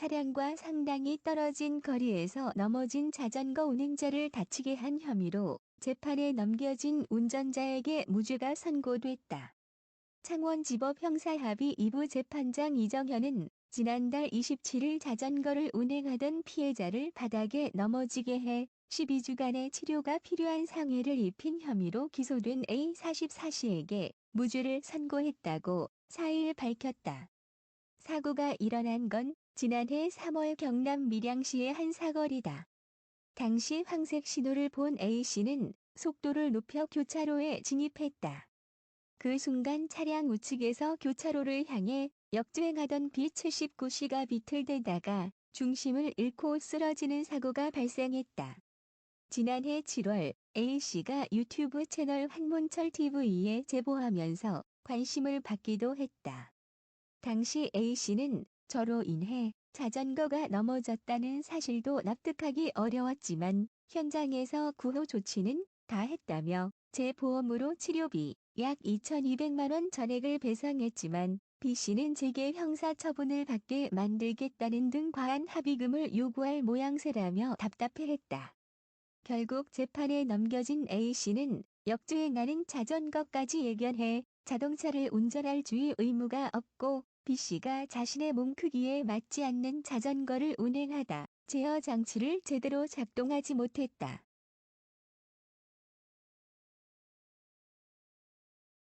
차량과 상당히 떨어진 거리에서 넘어진 자전거 운행자를 다치게 한 혐의로 재판에 넘겨진 운전자에게 무죄가 선고됐다. 창원지법 형사합의 2부 재판장 이정현은 지난달 27일 자전거를 운행하던 피해자를 바닥에 넘어지게 해 12주간의 치료가 필요한 상해를 입힌 혐의로 기소된 A 44씨에게 무죄를 선고했다고 4일 밝혔다. 사고가 일어난 건 지난해 3월 경남 밀양시의 한 사거리다. 당시 황색 신호를 본 A씨는 속도를 높여 교차로에 진입했다. 그 순간 차량 우측에서 교차로를 향해 역주행하던 B79C가 비틀대다가 중심을 잃고 쓰러지는 사고가 발생했다. 지난해 7월 A씨가 유튜브 채널 한문철 TV에 제보하면서 관심을 받기도 했다. 당시 A씨는 저로 인해 자전거가 넘어졌다는 사실도 납득하기 어려웠지만 현장에서 구호 조치는 다 했다며 제 보험으로 치료비 약 2,200만 원 전액을 배상했지만 B씨는 제게 형사처분을 받게 만들겠다는 등 과한 합의금을 요구할 모양새라며 답답해했다. 결국 재판에 넘겨진 A씨는 역주행하는 자전거까지 예견해 자동차를 운전할 주의 의무가 없고 B씨가 자신의 몸 크기에 맞지 않는 자전거를 운행하다 제어 장치를 제대로 작동하지 못했다.